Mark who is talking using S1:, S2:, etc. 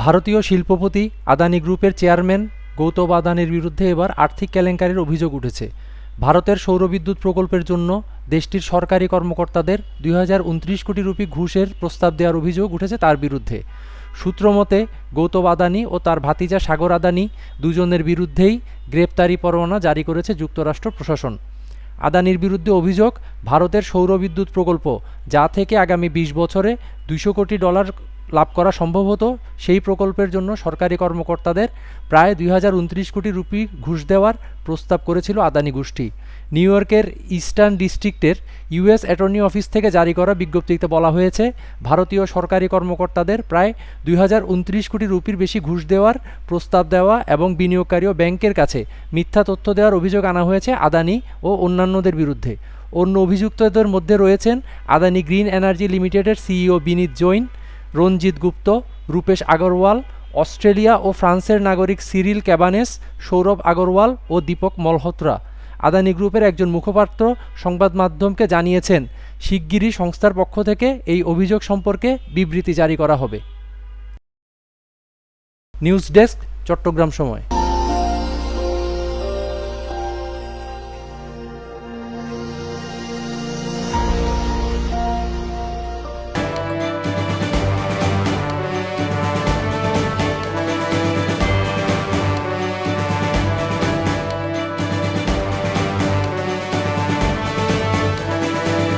S1: ভারতীয় শিল্পপতি আদানি গ্রুপের চেয়ারম্যান গৌতম আদানির বিরুদ্ধে এবার আর্থিক কেলেঙ্কারির অভিযোগ উঠেছে। ভারতের সৌরবিদ্যুৎ প্রকল্পের জন্য দেশটির সরকারি কর্মকর্তাদের দুই হাজার উনত্রিশ কোটি রুপি ঘুষের প্রস্তাব দেওয়ার অভিযোগ উঠেছে তার বিরুদ্ধে। সূত্রমতে গৌতম আদানি ও তার ভাতিজা সাগর আদানি দুজনের বিরুদ্ধেই গ্রেপ্তারি পরোয়ানা জারি করেছে যুক্তরাষ্ট্র প্রশাসন। আদানির বিরুদ্ধে অভিযোগ, ভারতের সৌরবিদ্যুৎ প্রকল্প যা থেকে আগামী ২০ বছরে দুইশো কোটি ডলার লাভ করা সম্ভব হতো, সেই প্রকল্পের জন্য সরকারি কর্মকর্তাদের প্রায় দুই হাজার উনত্রিশ কোটি রুপি ঘুষ দেওয়ার প্রস্তাব করেছিল আদানি গোষ্ঠী। নিউ ইয়র্কের ইস্টার্ন ডিস্ট্রিক্টের ইউএস অ্যাটর্নি অফিস থেকে জারি করা বিজ্ঞপ্তিতে বলা হয়েছে, ভারতীয় সরকারি কর্মকর্তাদের প্রায় দুই হাজার উনত্রিশ কোটি রুপির বেশি ঘুষ দেওয়ার প্রস্তাব দেওয়া এবং বিনিয়োগকারী ও ব্যাংকের কাছে মিথ্যা তথ্য দেওয়ার অভিযোগ আনা হয়েছে আদানি ও অন্যান্যদের বিরুদ্ধে। অন্য অভিযুক্তদের মধ্যে রয়েছেন আদানি গ্রিন এনার্জি লিমিটেডের সিইও বিনীত জৈন রঞ্জিত গুপ্ত, রূপেশ আগরওয়াল, অস্ট্রেলিয়া ও ফ্রান্সের নাগরিক সিরিল ক্যাবানেস, সৌরভ আগরওয়াল ও দীপক মলহোত্রা। আদানি গ্রুপের একজন মুখপাত্র সংবাদ মাধ্যমকে জানিয়েছেন, শিগগিরই সংস্থার পক্ষ থেকে এই অভিযোগ সম্পর্কে বিবৃতি জারি করা হবে। নিউজ ডেস্ক, চট্টগ্রাম সময়।